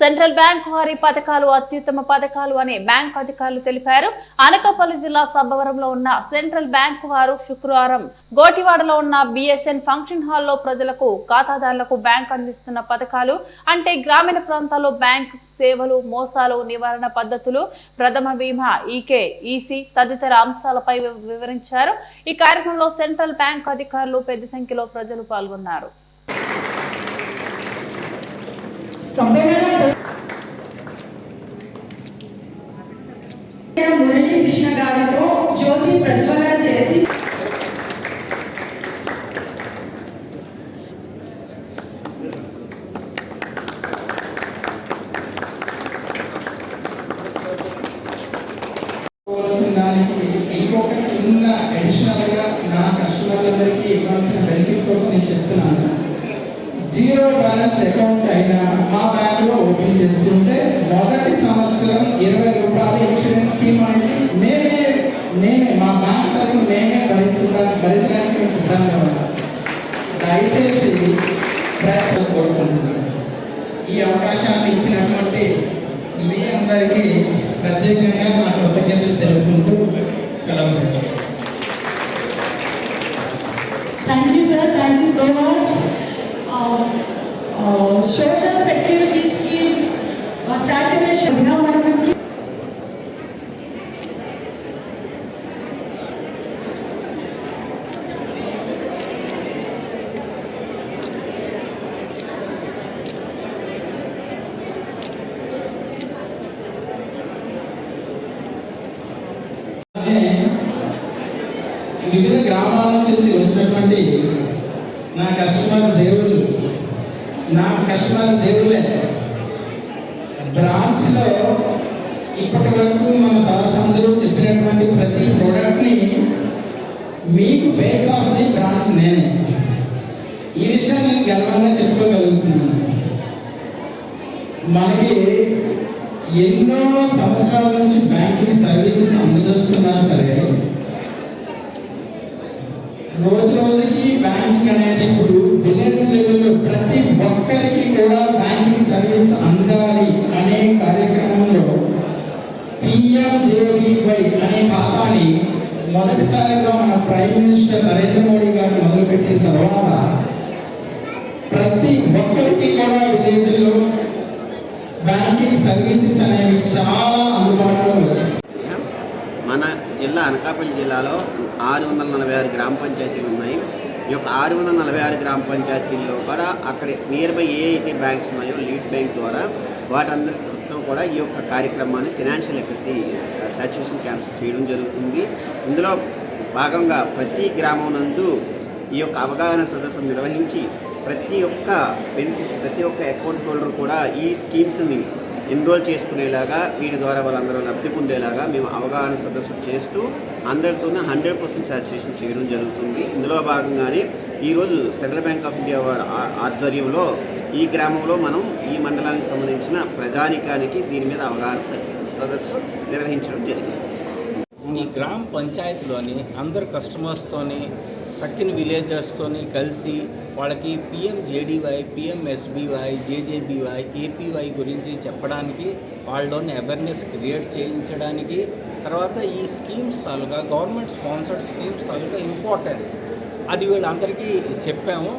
Central bank వారి పథకాలు అత్యుత్తమ పథకాలు అని బ్యాంక్ అధికారులు తెలిపారు. అనకాపల్లి జిల్లా సబ్బవరంలో ఉన్న సెంట్రల్ బ్యాంక్ వారు శుక్రవారం గోటివాడలో ఉన్న బిఎస్ఎన్ ఫంక్షన్ హాల్లో ప్రజలకు ఖాతాదారులకు బ్యాంక్ అందిస్తున్న పథకాలు అంటే గ్రామీణ ప్రాంతాల్లో బ్యాంక్ సేవలు మోసాలు నివారణ పద్ధతులు ప్రథమ బీమా ఈకే ఈసీ తదితర అంశాలపై వివరించారు. ఈ కార్యక్రమంలో సెంట్రల్ బ్యాంక్ అధికారులు పెద్ద సంఖ్యలో ప్రజలు పాల్గొన్నారు. మురళీ గారితో జ్యోతి ప్రజ్వలన చేసి దానికి ఇంకొక చిన్న అడిషనల్గా నా కస్టమర్లందరికీ ఇవ్వాల్సిన బెనిఫిట్ కోసం నేను చెప్తున్నాను. జీరో బ్యాలెన్స్ అకౌంట్ అయినా మా బ్యాంక్లో ఓపెన్ చేసుకుంటే మొదటి సంవత్సరం ఇరవై రూపాయల ఇన్సూరెన్స్ స్కీమ్ అనేది మేమే మేమే మా బ్యాంక్ తరఫున మేమే భరించడానికి భరించడానికి మేము సిద్ధంగా ఉన్నాం. దయచేసి ప్రయత్నం కోరుకుంటున్నాను ఈ అవకాశాన్ని ఇచ్చినటువంటి మీ అందరికీ ప్రత్యేకంగా నా కృతజ్ఞతలు తెలుపుకుంటూ సెలవు thank you sir thank you so much social security schemes saturation మనకి అలానే వివిధ గ్రామాల నుంచి వచ్చినటువంటి నా కస్టమర్ దేవుళ్ళు నా కస్టమర్ దేవుళ్ళే. బ్రాంచ్లో ఇప్పటి వరకు మన సార్స్ అందరూ చెప్పినటువంటి ప్రతి ప్రోడక్ట్ని మీకు ఫేస్ ఆఫ్ ది బ్రాంచ్ నేనే. ఈ విషయం నేను గర్వంగా చెప్పుకోగలుగుతున్నాను. మనకి ఎన్నో సంవత్సరాల నుంచి బ్యాంకింగ్ సర్వీసెస్ అందజేస్తున్నారు సరే రోజు రోజుకి బ్యాంకింగ్ అనేది ఇప్పుడు విలేజ్ లెవెల్లో ప్రతి ఒక్కరికి కూడా బ్యాంకింగ్ సర్వీస్ అందాలి అనే కార్యక్రమంలో పిఎంజేవివై అనే ఖాతాని మొదటిసారిగా మన ప్రైమ్ మినిస్టర్ నరేంద్ర మోడీ గారు మొదలుపెట్టిన తర్వాత ప్రతి ఒక్కరికి కూడా విలేజ్లో బ్యాంకింగ్ సర్వీసెస్ అనేవి చాలా అందుబాటులో జిల్లా అనకాపల్లి జిల్లాలో ఆరు వందల నలభై ఆరు గ్రామ పంచాయతీలు ఉన్నాయి. ఈ యొక్క ఆరు వందల నలభై ఆరు గ్రామ పంచాయతీల్లో కూడా అక్కడ నియర్ బై బ్యాంక్స్ ఉన్నాయో లీడ్ బ్యాంక్ ద్వారా వాటందరితో కూడా ఈ యొక్క కార్యక్రమాన్ని ఫినాన్షియల్ లిటరసీ సాచురేషన్ క్యాంప్స్ చేయడం జరుగుతుంది. ఇందులో భాగంగా ప్రతి గ్రామం నందు ఈ యొక్క అవగాహన సదస్సు నిర్వహించి ప్రతి ఒక్క బెనిఫిష్ ప్రతి ఒక్క అకౌంట్ హోల్డర్ కూడా ఈ స్కీమ్స్ని ఎన్రోల్ చేసుకునేలాగా వీటి ద్వారా వాళ్ళందరూ లబ్ధి పొందేలాగా మేము అవగాహన సదస్సు చేస్తూ అందరితోనే హండ్రెడ్ పర్సెంట్ సాచురేషన్ చేయడం జరుగుతుంది. ఇందులో భాగంగానే ఈరోజు సెంట్రల్ బ్యాంక్ ఆఫ్ ఇండియా వారి ఆధ్వర్యంలో ఈ గ్రామంలో మనం ఈ మండలానికి సంబంధించిన ప్రజానికానికి దీని మీద అవగాహన సదస్సు నిర్వహించడం జరిగింది. ఈ గ్రామ పంచాయతీలోని అందరు కస్టమర్స్తోని తక్కిన విలేజర్స్తోని కలిసి వాళ్ళకి పిఎంజేడీవై పిఎంఎస్బీవై జేజేబీవై ఏపీవై గురించి చెప్పడానికి వాళ్ళలోని అవేర్నెస్ క్రియేట్ చేయించడానికి తర్వాత ఈ స్కీమ్స్ తాలూకా గవర్నమెంట్ స్పాన్సర్డ్ స్కీమ్స్ తాలూకా ఇంపార్టెన్స్ అది వీళ్ళందరికీ చెప్పాము.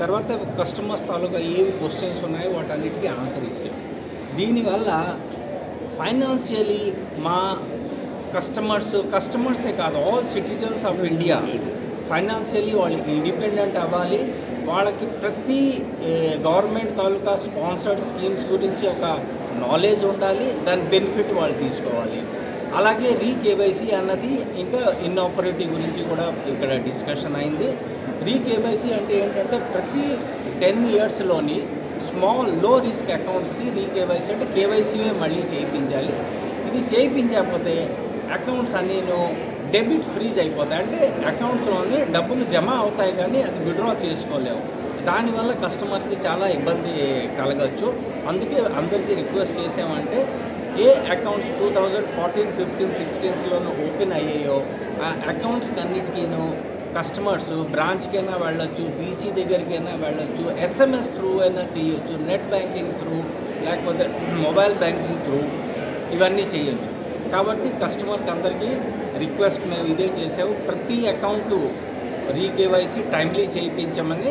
తర్వాత కస్టమర్స్ తాలూకా ఏవి క్వశ్చన్స్ ఉన్నాయో వాటన్నిటికీ ఆన్సర్ ఇచ్చాం. దీనివల్ల ఫైనాన్షియలీ మా కస్టమర్స్ కస్టమర్సే కాదు all citizens of India financially వాళ్ళకి ఇండిపెండెంట్ అవ్వాలి. వాళ్ళకి ప్రతి గవర్నమెంట్ తాలూకా స్పాన్సర్డ్ స్కీమ్స్ గురించి ఒక నాలెడ్జ్ ఉండాలి. దాని బెనిఫిట్ వాళ్ళు తీసుకోవాలి. అలాగే రీకేవైసీ అన్నది ఇంకా ఇన్ఆపరేటివ్ గురించి కూడా ఇక్కడ డిస్కషన్ అయింది. రీకేవైసీ అంటే ఏంటంటే ప్రతి టెన్ ఇయర్స్లోని స్మాల్లో రిస్క్ అకౌంట్స్కి రీకేవైసీ అంటే కేవైసీనే మళ్ళీ చేయించాలి. ఇది చేయించకపోతే అకౌంట్స్ అన్నీను డెబిట్ ఫ్రీజ్ అయిపోతాయి. అంటే అకౌంట్స్లోనే డబ్బులు జమ అవుతాయి కానీ అది విడ్రా చేసుకోలేము దానివల్ల కస్టమర్కి చాలా ఇబ్బంది కలగచ్చు. అందుకే అందరికీ రిక్వెస్ట్ చేసామంటే ఏ accounts two thousand fourteen fifteen సిక్స్టీన్స్లోనూ open అయ్యాయో ఆ అకౌంట్స్ అన్నిటికీను కస్టమర్స్ బ్రాంచ్కైనా వెళ్ళొచ్చు బీసీ దగ్గరికైనా వెళ్ళొచ్చు ఎస్ఎంఎస్ త్రూ అయినా చేయొచ్చు నెట్ బ్యాంకింగ్ త్రూ లేకపోతే మొబైల్ బ్యాంకింగ్ త్రూ ఇవన్నీ చేయొచ్చు కాబట్టి కస్టమర్కి అందరికీ రిక్వెస్ట్ మేము ఇదే చేసాము ప్రతి అకౌంటు రీకేవైసీ టైమ్లీ చేయించమని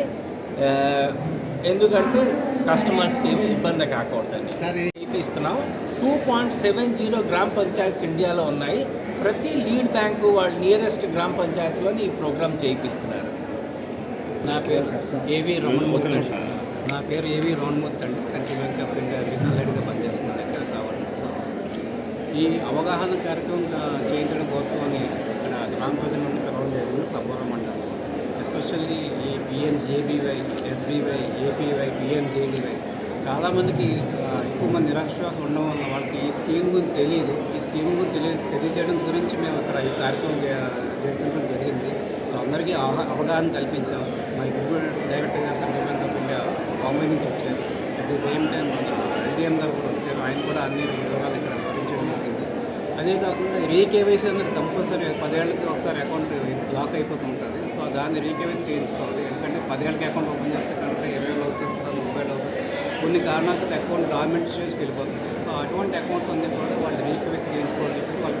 ఎందుకంటే కస్టమర్స్కి ఏమి ఇబ్బంది కాకూడదని చేయిస్తున్నాం టూ పాయింట్ సెవెన్ జీరో గ్రామ పంచాయత్స్ ఇండియాలో ఉన్నాయి. ప్రతి లీడ్ బ్యాంకు వాళ్ళ నియరెస్ట్ గ్రామ పంచాయతీలోని ఈ ప్రోగ్రామ్ చేయిస్తున్నారు నా పేరు ఏవి రోమన్మూర్తి అండి. నా పేరు ఏవి రోమన్మూర్తి అండి. సెంట్రల్ బ్యాంక్ ఆఫ్ ఇండియా ఈ అవగాహన కార్యక్రమం చేయించడం చేయించడం కోసమని ఇక్కడ గ్రామ ప్రజల నుండి పిలవడం జరిగింది సబ్బవరం మండలం. ఎస్పెషల్లీ ఈ పిఎంజేబీవై ఎస్బీవై ఏపీవై పిఎంజేబీవై చాలామందికి ఎక్కువ మంది నిరక్షరాస్యులు ఉండడం వల్ల వాళ్ళకి ఈ స్కీమ్ గురించి తెలియదు. ఈ స్కీమ్ గురించి తెలియ తెలియజేయడం గురించి మేము ఇక్కడ ఈ కార్యక్రమం చే- జరిపించడం జరిగింది. అందరికీ అవగాహన కల్పించాం. మా ఎగ్జిక్యూటివ్ డైరెక్టర్ గారు Central Bank of India Bombay నుంచి వచ్చారు. అట్ ది సేమ్ టైం మన ఐడిఎం గారు కూడా వచ్చారు. ఆయన కూడా అన్ని వివరాలు ఇక్కడ వివరించడం అదే కాకుండా రీకేవైసీ అనేది కంపల్సరీ పదేళ్ళకి ఒకసారి అకౌంట్ లాక్ అయిపోతూ ఉంటుంది. సో దాన్ని రీకేవైసీ చేయించుకోవాలి. ఎందుకంటే పదేళ్ళకి అకౌంట్ ఓపెన్ చేస్తే కనుక ఇరవై వేలు అవుతుంది ముప్పై అవుతుంది. కొన్ని కారణాలతో అకౌంట్ గవర్నమెంట్ స్టేజ్కి వెళ్ళిపోతుంది సో అటువంటి అకౌంట్స్ అన్ని కూడా వాళ్ళు రీకేవైసీ చేయించుకోవాలి. చెప్పి వాళ్ళు